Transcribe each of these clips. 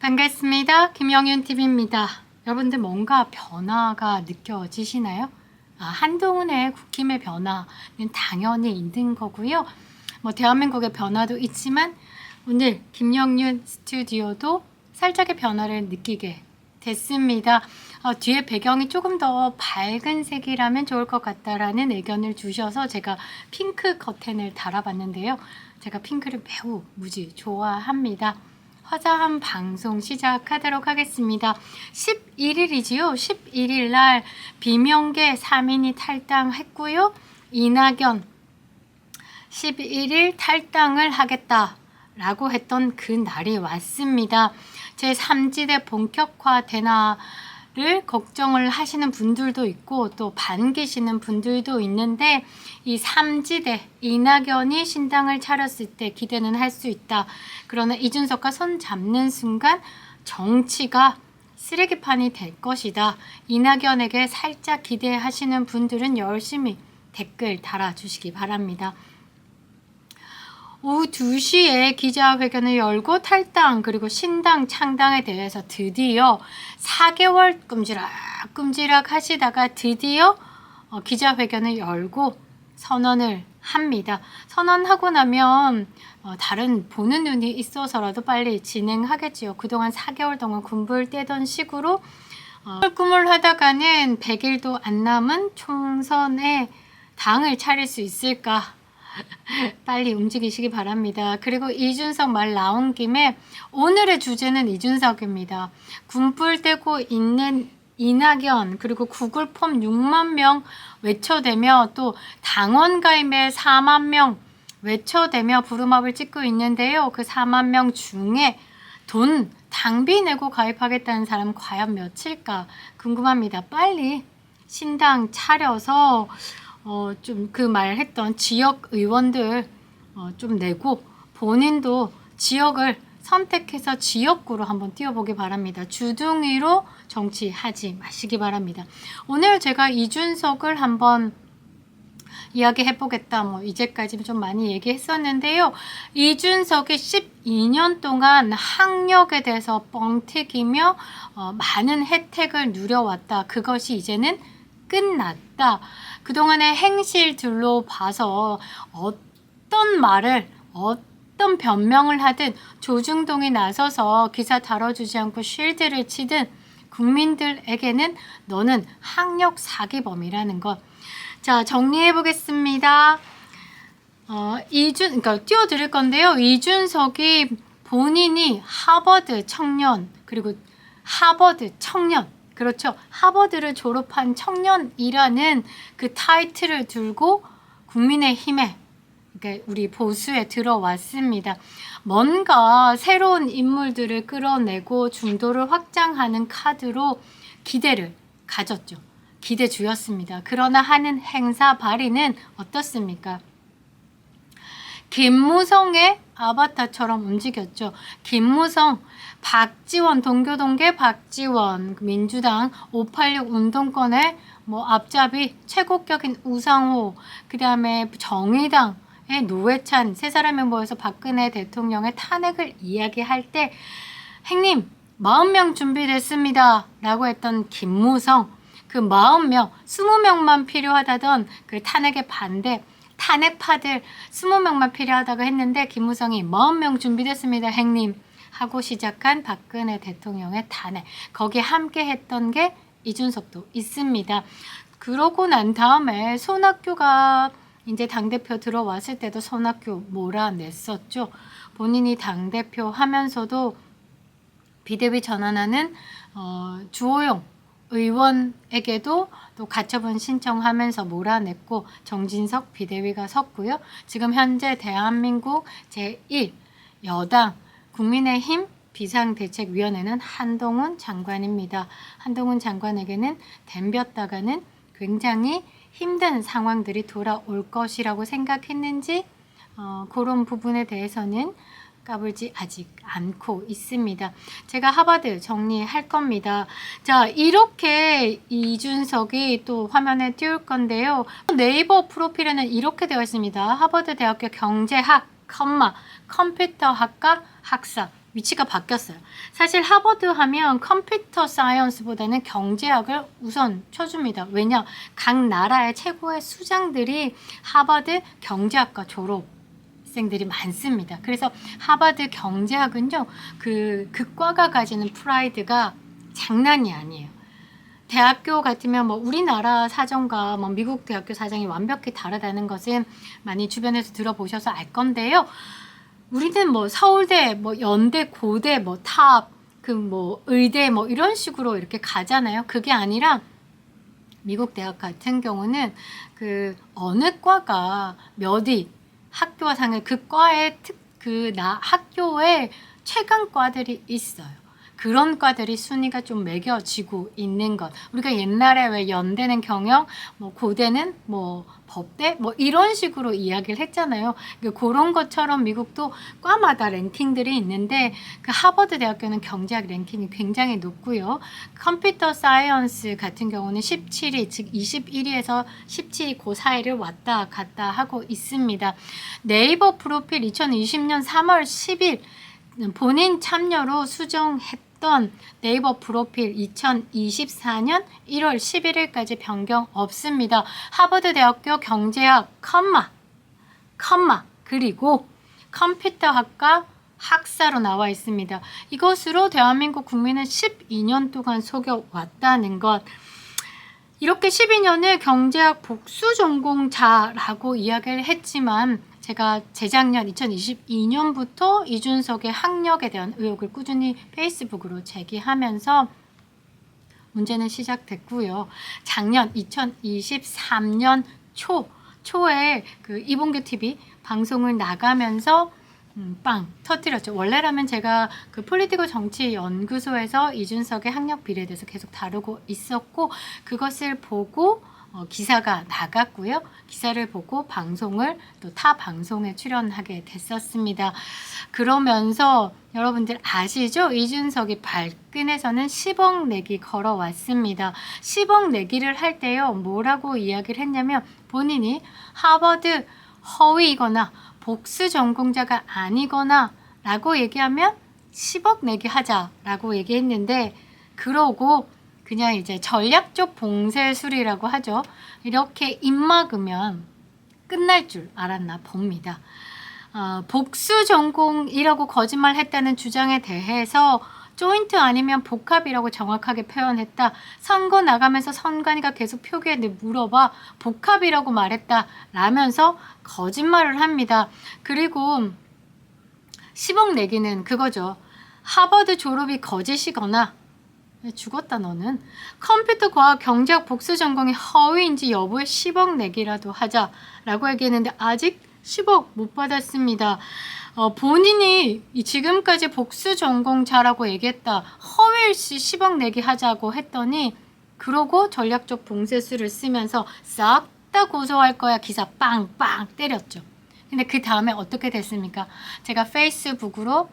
반갑습니다. 김영윤 TV입니다. 여러분들 뭔가 변화가 느껴지시나요? 아, 한동훈의 국힘의 변화는 당연히 있는 거고요. 뭐 대한민국의 변화도 있지만 오늘 김영윤 스튜디오도 살짝의 변화를 느끼게 됐습니다. 어, 뒤에 배경이 조금 더 밝은 색이라면 좋을 것 같다라는 의견을 주셔서 제가 핑크 커튼을 달아봤는데요. 제가 핑크를 매우 무지 좋아합니다. 화자한 방송 시작하도록 하겠습니다. 11일이지요. 11일 날 비명계 3인이 탈당했고요. 이낙연 11일 탈당을 하겠다 라고 했던 그 날이 왔습니다. 제 3지대 본격화 되나 를 걱정을 하시는 분들도 있고 또 반기시는 분들도 있는데 이 3지대 이낙연이 신당을 차렸을 때 기대는 할 수 있다. 그러나 이준석과 손 잡는 순간 정치가 쓰레기판이 될 것이다. 이낙연에게 살짝 기대하시는 분들은 열심히 댓글 달아주시기 바랍니다. 오후 2시에 기자회견을 열고 탈당 그리고 신당 창당에 대해서 드디어 4개월 끔지락 끔지락 하시다가 드디어 어, 기자회견을 열고 선언을 합니다. 선언하고 나면 어, 다른 보는 눈이 있어서라도 빨리 진행하겠지요. 그동안 4개월 동안 군불 떼던 식으로 어, 꿈을 하다가는 100일도 안 남은 총선에 당을 차릴 수 있을까? 빨리 움직이시기 바랍니다. 그리고 이준석 말 나온 김에 오늘의 주제는 이준석입니다. 군불 떼고 있는 이낙연 그리고 구글 폼 6만 명 외쳐대며 또 당원 가입에 4만 명 외쳐대며 부름업을 찍고 있는데요. 그 4만 명 중에 돈 당비 내고 가입하겠다는 사람 과연 몇일까 궁금합니다. 빨리 신당 차려서 어, 좀 그 말했던 지역 의원들 어, 좀 내고 본인도 지역을 선택해서 지역구로 한번 뛰어보기 바랍니다. 주둥이로 정치하지 마시기 바랍니다. 오늘 제가 이준석을 한번 이야기해 보겠다. 뭐 이제까지 좀 많이 얘기했었는데요. 이준석이 12년 동안 학력에 대해서 뻥튀기며 어, 많은 혜택을 누려왔다. 그것이 이제는 끝났다. 그동안의 행실들로 봐서 어떤 말을 어떤 변명을 하든 조중동이 나서서 기사 다뤄주지 않고 쉴드를 치든 국민들에게는 너는 학력 사기범이라는 것. 자, 정리해 보겠습니다. 어, 이준, 그러니까 띄워드릴 건데요. 이준석이 본인이 하버드 청년, 그리고 하버드 청년, 그렇죠. 하버드를 졸업한 청년이라는 그 타이틀을 들고 국민의힘에 우리 보수에 들어왔습니다. 뭔가 새로운 인물들을 끌어내고 중도를 확장하는 카드로 기대를 가졌죠. 기대 주였습니다. 그러나 하는 행사 발의는 어떻습니까? 김무성의 아바타처럼 움직였죠. 김무성, 박지원, 동교동계 박지원, 그 민주당 586 운동권의 뭐 앞잡이 최고격인 우상호, 그 다음에 정의당 의 노회찬 세 사람이 모여서 박근혜 대통령의 탄핵을 이야기할 때 행님 40명 준비됐습니다. 라고 했던 김무성 그 40명, 20명만 필요하다던 그 탄핵의 반대 탄핵파들 20명만 필요하다고 했는데 김무성이 40명 준비됐습니다. 행님 하고 시작한 박근혜 대통령의 탄핵 거기에 함께 했던 게 이준석도 있습니다. 그러고 난 다음에 손학규가 이제 당대표 들어왔을 때도 손학규 몰아냈었죠. 본인이 당대표 하면서도 비대위 전환하는 어, 주호영 의원에게도 또 가처분 신청하면서 몰아냈고 정진석 비대위가 섰고요. 지금 현재 대한민국 제1 여당 국민의힘 비상대책위원회는 한동훈 장관입니다. 한동훈 장관에게는 덤볐다가는 굉장히 힘든 상황들이 돌아올 것이라고 생각했는지 어, 그런 부분에 대해서는 까불지 아직 않고 있습니다. 제가 하버드 정리할 겁니다. 자, 이렇게 이준석이 또 화면에 띄울 건데요. 네이버 프로필에는 이렇게 되어 있습니다. 하버드 대학교 경제학, 컴마, 컴퓨터학과 학사. 위치가 바뀌었어요. 사실 하버드 하면 컴퓨터 사이언스보다는 경제학을 우선 쳐줍니다. 왜냐? 각 나라의 최고의 수장들이 하버드 경제학과 졸업 학생들이 많습니다. 그래서 하버드 경제학은요, 그, 그 과가 가지는 프라이드가 장난이 아니에요. 대학교 같으면 뭐 우리나라 사정과 뭐 미국 대학교 사정이 완벽히 다르다는 것은 많이 주변에서 들어보셔서 알 건데요. 우리는 뭐 서울대, 뭐 연대, 고대, 뭐 탑, 그 뭐 의대 뭐 이런 식으로 이렇게 가잖아요. 그게 아니라 미국 대학 같은 경우는 그 어느 과가 몇 위 학교와 상을 그 과의 특 그 나 학교에 최강 과들이 있어요. 그런 과들이 순위가 좀 매겨지고 있는 것. 우리가 옛날에 왜 연대는 경영, 뭐 고대는 뭐 법대, 뭐 이런 식으로 이야기를 했잖아요. 그러니까 그런 것처럼 미국도 과마다 랭킹들이 있는데 그 하버드 대학교는 경제학 랭킹이 굉장히 높고요. 컴퓨터 사이언스 같은 경우는 17위, 즉 21위에서 17위 그 사이를 왔다 갔다 하고 있습니다. 네이버 프로필 2020년 3월 10일 본인 참여로 수정했 던 네이버 프로필 2024년 1월 11일까지 변경 없습니다. 하버드 대학교 경제학 컴마 컴마 그리고 컴퓨터학과 학사로 나와 있습니다. 이것으로 대한민국 국민은 12년 동안 속여왔다는 것. 이렇게 12년을 경제학 복수 전공자라고 이야기를 했지만 제가 재작년 2022년부터 이준석의 학력에 대한 의혹을 꾸준히 페이스북으로 제기하면서 문제는 시작됐고요. 작년 2023년 초 초에 그 이봉규 TV 방송을 나가면서 음, 빵 터뜨렸죠. 원래라면 제가 그 폴리티코 정치 연구소에서 이준석의 학력 비례에 대해서 계속 다루고 있었고 그것을 보고 어, 기사가 나갔고요. 기사를 보고 방송을 또 타 방송에 출연하게 됐었습니다. 그러면서 여러분들 아시죠? 이준석이 발끈에서는 10억 내기 걸어왔습니다. 10억 내기를 할 때요. 뭐라고 이야기를 했냐면 본인이 하버드 허위이거나 복수 전공자가 아니거나 라고 얘기하면 10억 내기 하자라고 얘기했는데 그러고 그냥 이제 전략적 봉쇄술이라고 하죠. 이렇게 입 막으면 끝날 줄 알았나 봅니다. 어, 복수 전공이라고 거짓말했다는 주장에 대해서 조인트 아니면 복합이라고 정확하게 표현했다. 선거 나가면서 선관위가 계속 표기에 물어봐 복합이라고 말했다. 라면서 거짓말을 합니다. 그리고 10억 내기는 그거죠. 하버드 졸업이 거짓이거나 죽었다 너는 컴퓨터 과학 경제학 복수 전공이 허위인지 여부에 10억 내기라도 하자라고 얘기했는데 아직 10억 못 받았습니다. 어, 본인이 지금까지 복수 전공자라고 얘기했다. 허위일 시 10억 내기 하자고 했더니 그러고 전략적 봉쇄수를 쓰면서 싹 다 고소할 거야 기사 빵빵 때렸죠. 근데 그 다음에 어떻게 됐습니까? 제가 페이스북으로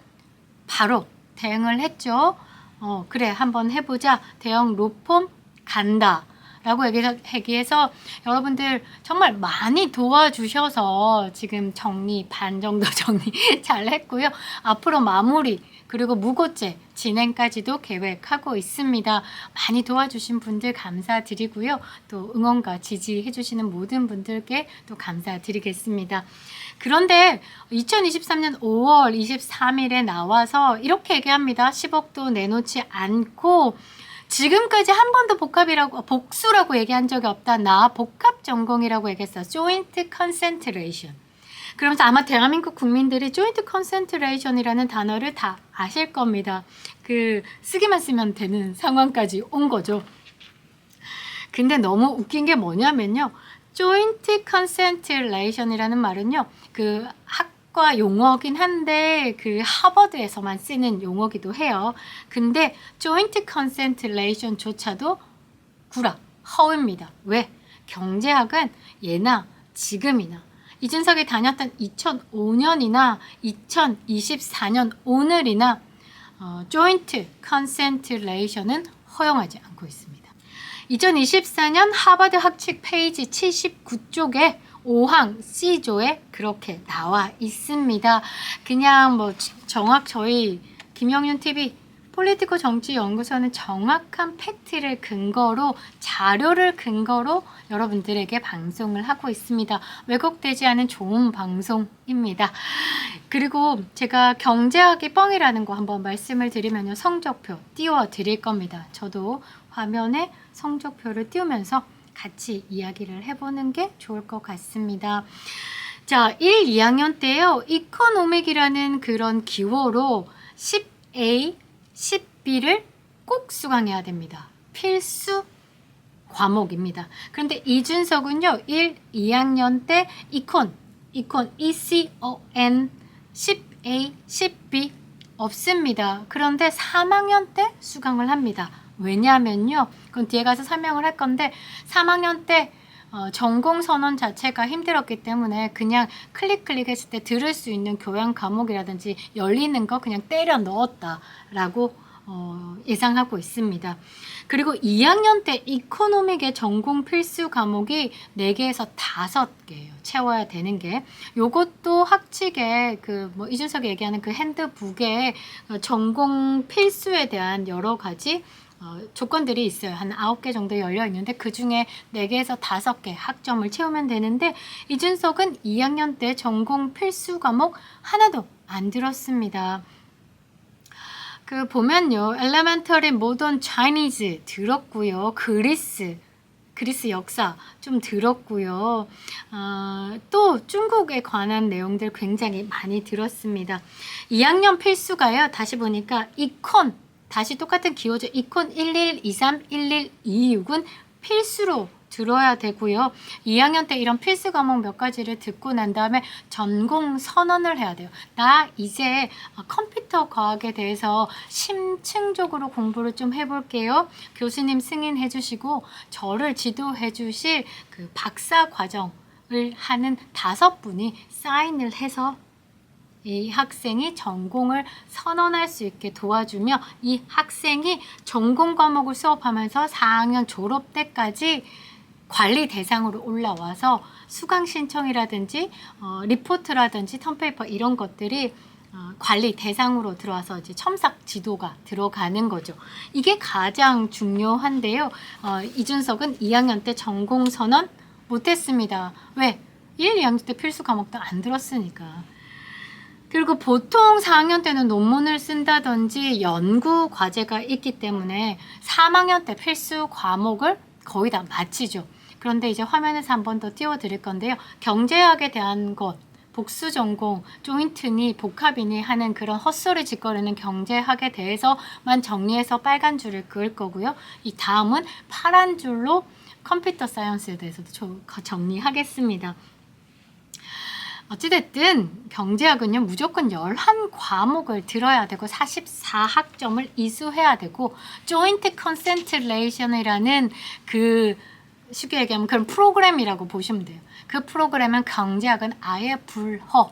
바로 대응을 했죠. 어, 그래, 한번 해보자. 대형 로펌 간다. 라고 얘기해서 여러분들 정말 많이 도와주셔서 지금 정리, 반 정도 정리 잘 했고요. 앞으로 마무리, 그리고 무고죄 진행까지도 계획하고 있습니다. 많이 도와주신 분들 감사드리고요. 또 응원과 지지해주시는 모든 분들께 또 감사드리겠습니다. 그런데 2023년 5월 23일에 나와서 이렇게 얘기합니다. 10억도 내놓지 않고 지금까지 한 번도 복합이라고 복수라고 얘기한 적이 없다. 나 복합 전공이라고 얘기했어. joint concentration. 그러면서 아마 대한민국 국민들이 joint concentration이라는 단어를 다 아실 겁니다. 그 쓰기만 쓰면 되는 상황까지 온 거죠. 근데 너무 웃긴 게 뭐냐면요. joint concentration이라는 말은요. 그 학과 용어긴 한데 그 하버드에서만 쓰는 용어기도 해요. 근데 joint concentration조차도 구라, 허위입니다. 왜? 경제학은 예나 지금이나 이준석이 다녔던 2005년이나 2024년 오늘이나 어, 조인트 컨센트레이션은 허용하지 않고 있습니다. 2024년 하버드 학칙 페이지 79쪽에 5항 C조에 그렇게 나와 있습니다. 그냥 뭐 정확 저희 김영윤 TV 폴리티코 정치 연구소는 정확한 팩트를 근거로 자료를 근거로 여러분들에게 방송을 하고 있습니다. 왜곡되지 않은 좋은 방송입니다. 그리고 제가 경제학이 뻥이라는 거 한번 말씀을 드리면요. 성적표 띄워 드릴 겁니다. 저도 화면에 성적표를 띄우면서 같이 이야기를 해보는 게 좋을 것 같습니다. 자, 1, 2학년 때요. 이코노믹이라는 그런 기호로 10A, 10B를 꼭 수강해야 됩니다. 필수 과목입니다. 그런데 이준석은요. 1, 2학년 때 이콘, 이콘, ECON, 10A, 10B 없습니다. 그런데 3학년 때 수강을 합니다. 왜냐하면요. 그건 뒤에 가서 설명을 할 건데 3학년 때 어, 전공 선언 자체가 힘들었기 때문에 그냥 클릭 클릭했을 때 들을 수 있는 교양 과목이라든지 열리는 거 그냥 때려 넣었다라고 어, 예상하고 있습니다. 그리고 2학년 때 이코노믹의 전공 필수 과목이 4개에서 5개예요. 채워야 되는 게. 요것도 학칙에 그 뭐 이준석이 얘기하는 그 핸드북에 어, 전공 필수에 대한 여러 가지 어, 조건들이 있어요. 한 9개 정도 열려 있는데 그 중에 4개에서 5개 학점을 채우면 되는데 이준석은 2학년 때 전공 필수 과목 하나도 안 들었습니다. 그 보면요. 엘레멘터리 모던 차이니즈 들었고요. 그리스 그리스 역사 좀 들었고요. 어, 또 중국에 관한 내용들 굉장히 많이 들었습니다. 2학년 필수가요. 다시 보니까 이콘 다시 똑같은 기호죠. 이콘 1123, 1126은 필수로 들어야 되고요. 2학년 때 이런 필수 과목 몇 가지를 듣고 난 다음에 전공 선언을 해야 돼요. 나 이제 컴퓨터 과학에 대해서 심층적으로 공부를 좀 해볼게요. 교수님 승인해 주시고 저를 지도해 주실 그 박사 과정을 하는 다섯 분이 사인을 해서 이 학생이 전공을 선언할 수 있게 도와주며 이 학생이 전공 과목을 수업하면서 4학년 졸업 때까지 관리 대상으로 올라와서 수강 신청이라든지 어, 리포트라든지 턴페이퍼 이런 것들이 어, 관리 대상으로 들어와서 이제 첨삭 지도가 들어가는 거죠. 이게 가장 중요한데요. 어, 이준석은 2학년 때 전공 선언 못했습니다. 왜? 1, 2학년 때 필수 과목도 안 들었으니까. 그리고 보통 4학년 때는 논문을 쓴다든지 연구 과제가 있기 때문에 3학년 때 필수 과목을 거의 다 마치죠. 그런데 이제 화면에서 한 번 더 띄워드릴 건데요. 경제학에 대한 것, 복수 전공, 조인트니 복합이니 하는 그런 헛소리 짓거리는 경제학에 대해서만 정리해서 빨간 줄을 그을 거고요. 이 다음은 파란 줄로 컴퓨터 사이언스에 대해서도 정리하겠습니다. 어찌됐든 경제학은요 무조건 11과목을 들어야 되고 44학점을 이수해야 되고 조인트 컨센트레이션이라는 그 쉽게 얘기하면 그런 프로그램이라고 보시면 돼요. 그 프로그램은 경제학은 아예 불허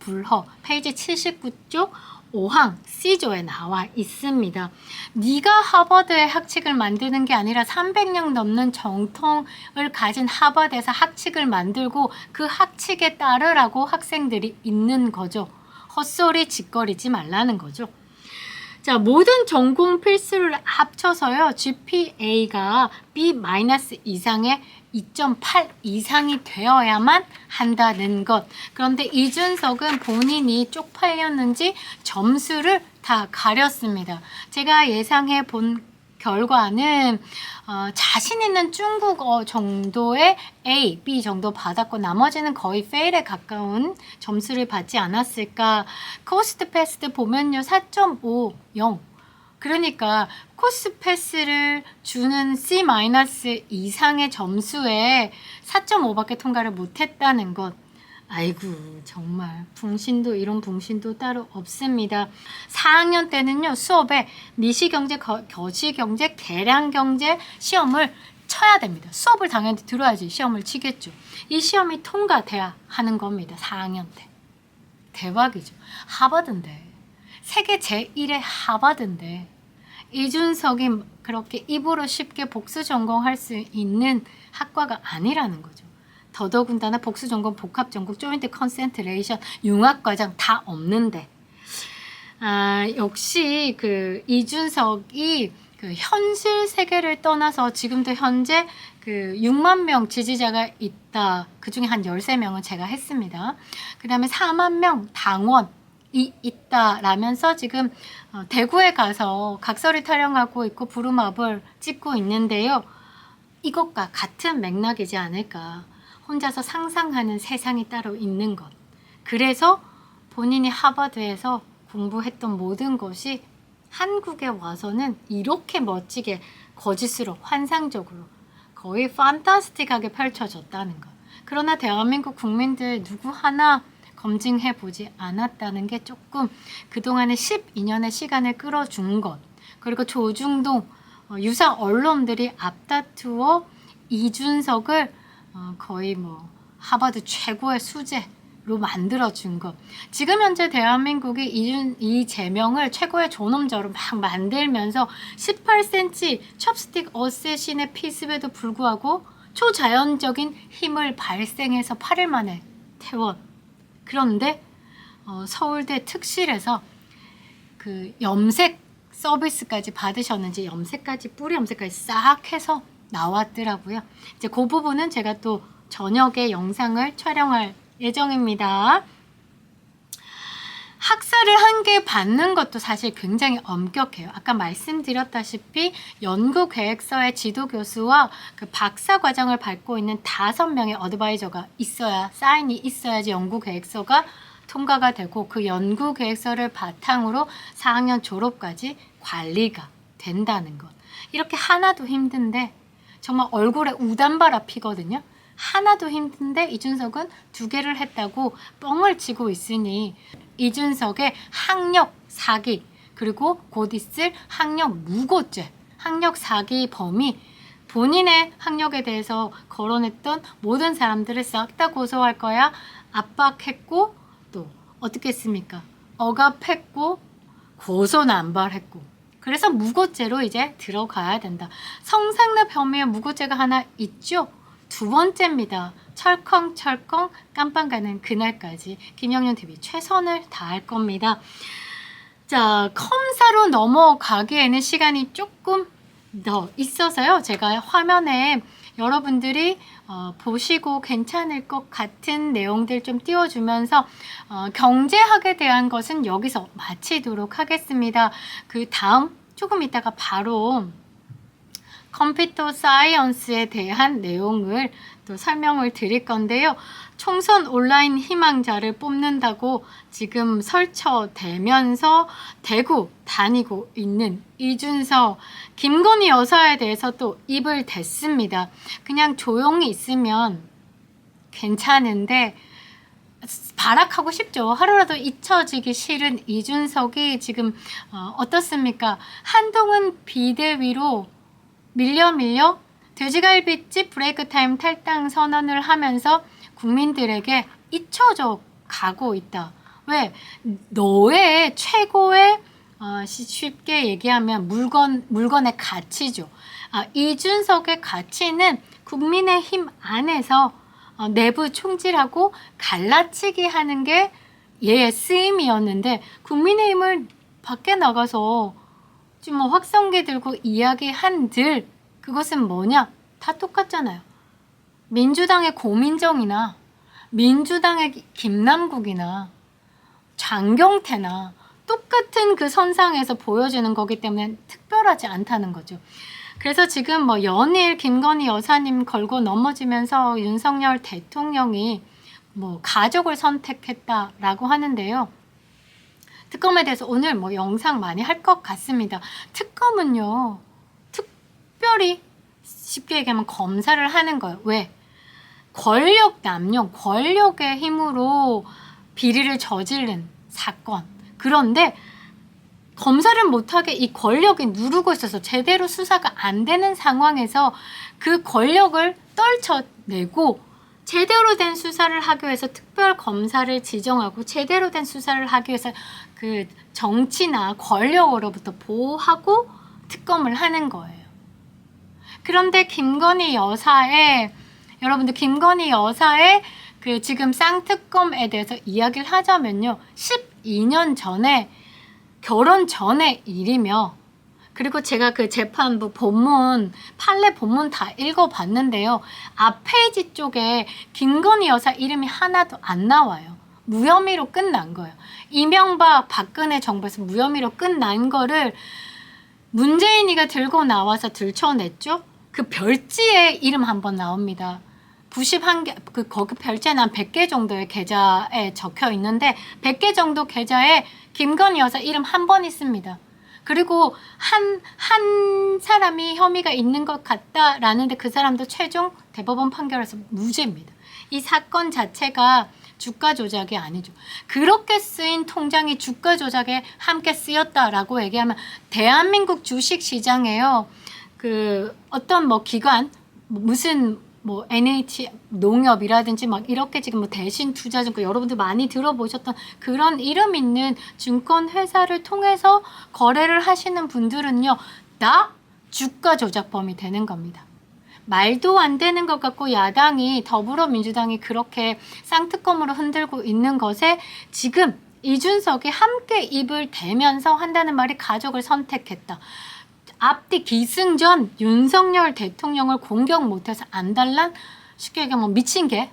불허 페이지 79쪽 5항 C조에 나와 있습니다. 네가 하버드의 학칙을 만드는 게 아니라 300년 넘는 정통을 가진 하버드에서 학칙을 만들고 그 학칙에 따르라고 학생들이 있는 거죠. 헛소리 짓거리지 말라는 거죠. 자, 모든 전공 필수를 합쳐서요. GPA가 B- 이상의 2.8 이상이 되어야만 한다는 것. 그런데 이준석은 본인이 쪽팔렸는지 점수를 다 가렸습니다. 제가 예상해 본 결과는 어, 자신 있는 중국어 정도의 A, B 정도 받았고 나머지는 거의 페일에 가까운 점수를 받지 않았을까. 코스트 패스트 보면요. 4.50 그러니까 코스 패스를 주는 C- 이상의 점수에 4.5밖에 통과를 못했다는 것. 아이고 정말 붕신도 이런 붕신도 따로 없습니다. 4학년 때는요 수업에 미시경제, 거시경제, 계량경제 시험을 쳐야 됩니다. 수업을 당연히 들어야지 시험을 치겠죠. 이 시험이 통과돼야 하는 겁니다. 4학년 때. 대박이죠. 하버드인데. 세계 제1의 하버드인데. 이준석이 그렇게 입으로 쉽게 복수 전공할 수 있는 학과가 아니라는 거죠. 더더군다나 복수 전공, 복합 전공, 조인트 컨센트레이션, 융합 과정 다 없는데. 아, 역시 그 이준석이 그 현실 세계를 떠나서 지금도 현재 그 6만 명 지지자가 있다. 그 중에 한 13명은 제가 했습니다. 그 다음에 4만 명 당원 이 있다라면서 지금 어, 대구에 가서 각설이 타령하고 있고 부루마블 찍고 있는데요. 이것과 같은 맥락이지 않을까. 혼자서 상상하는 세상이 따로 있는 것. 그래서 본인이 하버드에서 공부했던 모든 것이 한국에 와서는 이렇게 멋지게 거짓으로 환상적으로 거의 판타스틱하게 펼쳐졌다는 것. 그러나 대한민국 국민들 누구 하나 검증해 보지 않았다는 게 조금 그동안의 12년의 시간을 끌어준 것. 그리고 조중동 어, 유사 언론들이 앞다투어 이준석을 어, 거의 뭐 하버드 최고의 수재 로 만들어 준 것. 지금 현재 대한민국이 이준 이재명을 최고의 존엄자로 막 만들면서 18cm 첩스틱 어쌔신의 피습에도 불구하고 초자연적인 힘을 발생해서 8일 만에 퇴원. 그런데 어, 서울대 특실에서 그 염색 서비스까지 받으셨는지 염색까지 뿌리 염색까지 싹 해서 나왔더라고요. 이제 그 부분은 제가 또 저녁에 영상을 촬영할 예정입니다. 학사를 한 개 받는 것도 사실 굉장히 엄격해요. 아까 말씀드렸다시피 연구 계획서의 지도 교수와 그 박사 과정을 밟고 있는 다섯 명의 어드바이저가 있어야 사인이 있어야지 연구 계획서가 통과가 되고 그 연구 계획서를 바탕으로 4학년 졸업까지 관리가 된다는 것. 이렇게 하나도 힘든데 정말 얼굴에 우단바라 피거든요. 하나도 힘든데 이준석은 두 개를 했다고 뻥을 치고 있으니 이준석의 학력 사기 그리고 곧 있을 학력 무고죄, 학력 사기 범이 본인의 학력에 대해서 거론했던 모든 사람들을 싹 다 고소할 거야 압박했고 또 어떻게 했습니까? 억압했고 고소 남발했고 그래서 무고죄로 이제 들어가야 된다. 성상납 혐의의 무고죄가 하나 있죠. 두 번째입니다. 철컹철컹 깜빵 가는 그날까지 김영윤 TV 최선을 다할 겁니다. 자, 컴사로 넘어가기에는 시간이 조금 더 있어서요. 제가 화면에 여러분들이 어, 보시고 괜찮을 것 같은 내용들 좀 띄워주면서 어, 경제학에 대한 것은 여기서 마치도록 하겠습니다. 그 다음 조금 있다가 바로 컴퓨터 사이언스에 대한 내용을 또 설명을 드릴 건데요. 총선 온라인 희망자를 뽑는다고 지금 설쳐대면서 대구 다니고 있는 이준석, 김건희 여사에 대해서 또 입을 댔습니다. 그냥 조용히 있으면 괜찮은데 발악하고 싶죠. 하루라도 잊혀지기 싫은 이준석이 지금 어, 어떻습니까? 한동훈 비대위로 밀려 밀려 돼지갈비집 브레이크 타임 탈당 선언을 하면서 국민들에게 잊혀져 가고 있다. 왜? 너의 최고의 어, 쉽게 얘기하면 물건 물건의 가치죠. 아, 이준석의 가치는 국민의힘 안에서 어, 내부 총질하고 갈라치기 하는 게 얘의 쓰임이었는데 국민의힘을 밖에 나가서 지금 뭐 확성기 들고 이야기한들 그것은 뭐냐? 다 똑같잖아요. 민주당의 고민정이나 민주당의 김남국이나 장경태나 똑같은 그 선상에서 보여지는 거기 때문에 특별하지 않다는 거죠. 그래서 지금 뭐 연일 김건희 여사님 걸고 넘어지면서 윤석열 대통령이 뭐 가족을 선택했다라고 하는데요. 특검에 대해서 오늘 뭐 영상 많이 할 것 같습니다. 특검은요, 특별히 쉽게 얘기하면 검사를 하는 거예요. 왜? 권력 남용, 권력의 힘으로 비리를 저지른 사건. 그런데 검사를 못하게 이 권력이 누르고 있어서 제대로 수사가 안 되는 상황에서 그 권력을 떨쳐내고 제대로 된 수사를 하기 위해서 특별 검사를 지정하고 제대로 된 수사를 하기 위해서 그 정치나 권력으로부터 보호하고 특검을 하는 거예요. 그런데 김건희 여사의 여러분들 김건희 여사의 그 지금 쌍특검에 대해서 이야기를 하자면요. 12년 전에 결혼 전의 일이며 그리고 제가 그 재판부 본문 판례 본문 다 읽어봤는데요. 앞 페이지 쪽에 김건희 여사 이름이 하나도 안 나와요. 무혐의로 끝난 거예요. 이명박 박근혜 정부에서 무혐의로 끝난 거를 문재인이가 들고 나와서 들춰냈죠. 그 별지에 이름 한번 나옵니다. 91개, 그, 거기 별지에는 한 100개 정도의 계좌에 적혀 있는데, 100개 정도 계좌에 김건희 여사 이름 한 번 있습니다. 그리고 한, 한 사람이 혐의가 있는 것 같다라는데 그 사람도 최종 대법원 판결에서 무죄입니다. 이 사건 자체가 주가 조작이 아니죠. 그렇게 쓰인 통장이 주가 조작에 함께 쓰였다라고 얘기하면 대한민국 주식 시장에요. 그 어떤 뭐 기관 무슨 뭐 NH 농협이라든지 막 이렇게 지금 뭐 대신 투자증권 여러분들 많이 들어보셨던 그런 이름 있는 증권 회사를 통해서 거래를 하시는 분들은요 다 주가 조작범이 되는 겁니다. 말도 안 되는 것 같고 야당이 더불어민주당이 그렇게 쌍특검으로 흔들고 있는 것에 지금 이준석이 함께 입을 대면서 한다는 말이 가족을 선택했다. 앞뒤 기승전 윤석열 대통령을 공격 못해서 안달난 쉽게 얘기하면 미친 개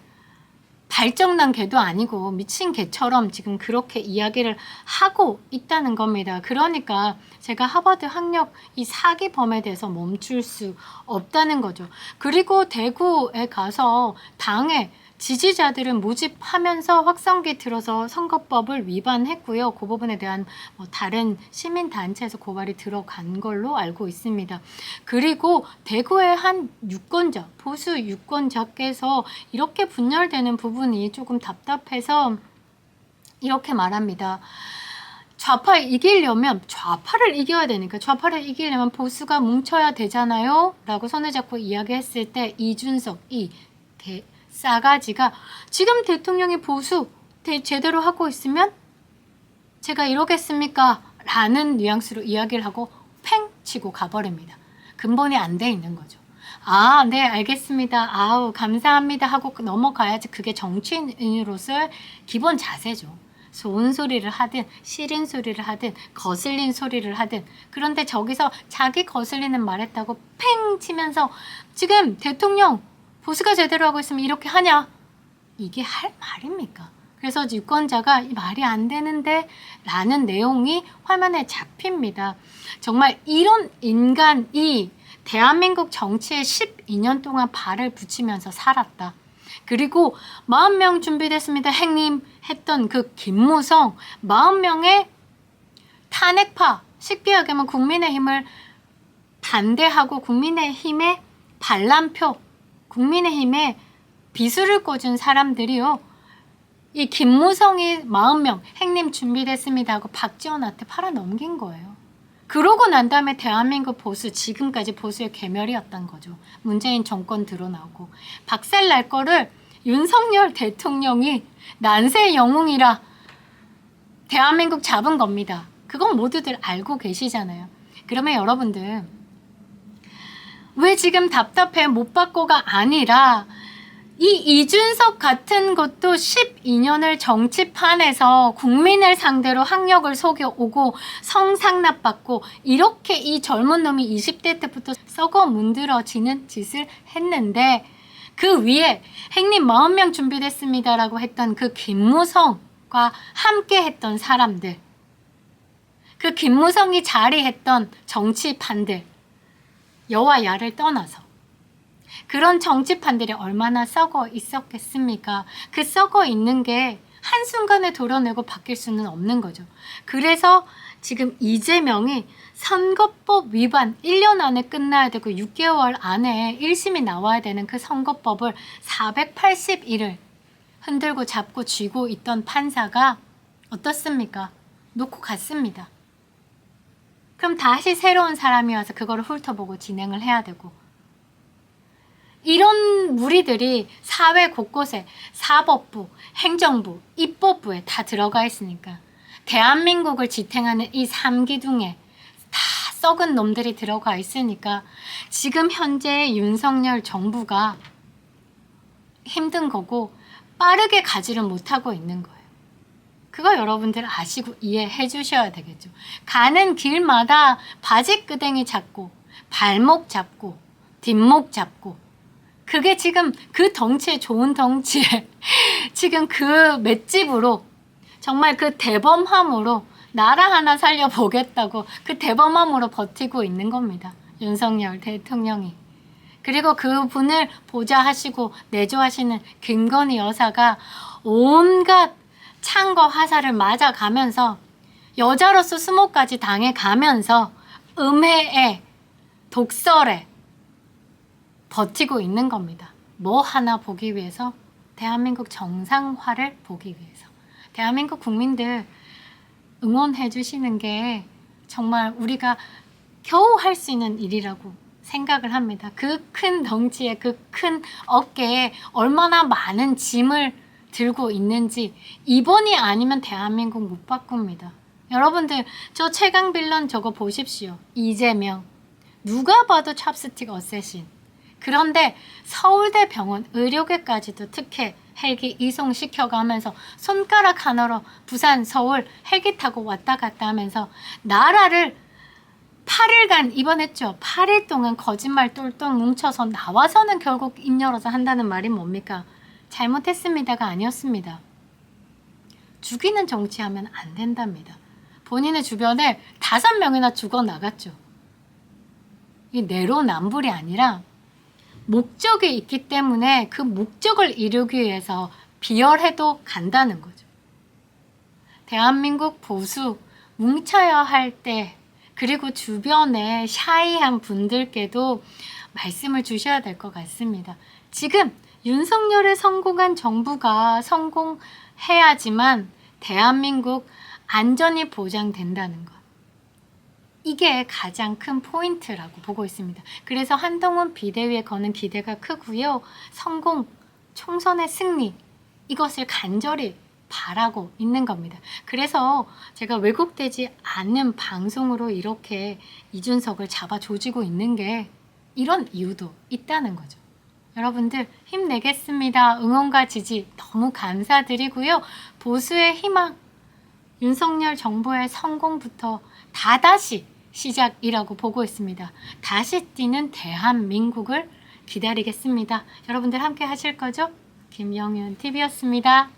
발정난 개도 아니고 미친 개처럼 지금 그렇게 이야기를 하고 있다는 겁니다. 그러니까 제가 하버드 학력 이 사기범에 대해서 멈출 수 없다는 거죠. 그리고 대구에 가서 당에 지지자들은 모집하면서 확성기 들어서 선거법을 위반했고요. 그 부분에 대한 뭐 다른 시민단체에서 고발이 들어간 걸로 알고 있습니다. 그리고 대구의 한 유권자, 보수 유권자께서 이렇게 분열되는 부분이 조금 답답해서 이렇게 말합니다. 좌파 이기려면 좌파를 이겨야 되니까 좌파를 이기려면 보수가 뭉쳐야 되잖아요. 라고 손을 잡고 이야기했을 때 이준석 이 개, 싸가지가 지금 대통령이 보수 대, 제대로 하고 있으면 제가 이러겠습니까? 라는 뉘앙스로 이야기를 하고 팽 치고 가버립니다. 근본이 안 돼 있는 거죠. 아, 네, 알겠습니다. 아우, 감사합니다. 하고 넘어가야지. 그게 정치인으로서의 기본 자세죠. 좋은 소리를 하든, 싫은 소리를 하든, 거슬린 소리를 하든. 그런데 저기서 자기 거슬리는 말 했다고 팽 치면서 지금 대통령 보수가 제대로 하고 있으면 이렇게 하냐? 이게 할 말입니까? 그래서 유권자가 이 말이 안 되는데 라는 내용이 화면에 잡힙니다. 정말 이런 인간이 대한민국 정치에 12년 동안 발을 붙이면서 살았다. 그리고 40명 준비됐습니다. 행님 했던 그 김무성 40명의 탄핵파 쉽게 얘기하면 국민의힘을 반대하고 국민의힘의 반란표 국민의힘에 비수를 꽂은 사람들이요. 이 김무성이 40명 행님 준비됐습니다 하고 박지원한테 팔아 넘긴 거예요. 그러고 난 다음에 대한민국 보수 지금까지 보수의 괴멸이었던 거죠. 문재인 정권 드러나고 박살 날 거를 윤석열 대통령이 난세의 영웅이라 대한민국 잡은 겁니다. 그건 모두들 알고 계시잖아요. 그러면 여러분들 왜 지금 답답해 못 받고가 아니라 이 이준석 같은 것도 12년을 정치판에서 국민을 상대로 학력을 속여오고 성상납받고 이렇게 이 젊은 놈이 20대 때부터 썩어 문드러지는 짓을 했는데 그 위에 행님 40명 준비됐습니다라고 했던 그 김무성과 함께 했던 사람들 그 김무성이 자리했던 정치판들 여와 야를 떠나서 그런 정치판들이 얼마나 썩어 있었겠습니까? 그 썩어 있는 게 한순간에 도려내고 바뀔 수는 없는 거죠. 그래서 지금 이재명이 선거법 위반 1년 안에 끝나야 되고 6개월 안에 1심이 나와야 되는 그 선거법을 481을 흔들고 잡고 쥐고 있던 판사가 어떻습니까? 놓고 갔습니다. 그럼 다시 새로운 사람이 와서 그거를 훑어보고 진행을 해야 되고 이런 무리들이 사회 곳곳에 사법부, 행정부, 입법부에 다 들어가 있으니까 대한민국을 지탱하는 이 삼기둥에 다 썩은 놈들이 들어가 있으니까 지금 현재 윤석열 정부가 힘든 거고 빠르게 가지를 못하고 있는 거예요. 그거 여러분들 아시고 이해해 주셔야 되겠죠. 가는 길마다 바지 끄댕이 잡고 발목 잡고 뒷목 잡고 그게 지금 그 덩치에 좋은 덩치에 지금 그 맷집으로 정말 그 대범함으로 나라 하나 살려보겠다고 그 대범함으로 버티고 있는 겁니다. 윤석열 대통령이. 그리고 그분을 보좌하시고 내조하시는 김건희 여사가 온갖 창거 화살을 맞아가면서 여자로서 수모까지 당해가면서 음해에 독설에 버티고 있는 겁니다. 뭐 하나 보기 위해서 대한민국 정상화를 보기 위해서 대한민국 국민들 응원해 주시는 게 정말 우리가 겨우 할 수 있는 일이라고 생각을 합니다. 그 큰 덩치에 그 큰 어깨에 얼마나 많은 짐을 들고 있는지 이번이 아니면 대한민국 못 바꿉니다. 여러분들 저 최강 빌런 저거 보십시오. 이재명 누가 봐도 찹스틱 어쌔신. 그런데 서울대 병원 의료계까지도 특혜 헬기 이송시켜가면서 손가락 하나로 부산 서울 헬기 타고 왔다 갔다 하면서 나라를 8일간 입원했죠. 8일 동안 거짓말 똘똘 뭉쳐서 나와서는 결국 입 열어서 한다는 말이 뭡니까? 잘못했습니다가 아니었습니다. 죽이는 정치하면 안 된답니다. 본인의 주변에 다섯 명이나 죽어 나갔죠. 이 내로남불이 아니라 목적이 있기 때문에 그 목적을 이루기 위해서 비열해도 간다는 거죠. 대한민국 보수 뭉쳐야 할 때 그리고 주변에 샤이한 분들께도 말씀을 주셔야 될 것 같습니다. 지금 윤석열의 성공한 정부가 성공해야지만 대한민국 안전이 보장된다는 것. 이게 가장 큰 포인트라고 보고 있습니다. 그래서 한동훈 비대위에 거는 기대가 크고요. 성공, 총선의 승리, 이것을 간절히 바라고 있는 겁니다. 그래서 제가 왜곡되지 않는 방송으로 이렇게 이준석을 잡아 조지고 있는 게 이런 이유도 있다는 거죠. 여러분들 힘내겠습니다. 응원과 지지 너무 감사드리고요. 보수의 희망, 윤석열 정부의 성공부터 다다시 시작이라고 보고 있습니다. 다시 뛰는 대한민국을 기다리겠습니다. 여러분들 함께 하실 거죠? 김영윤 TV였습니다.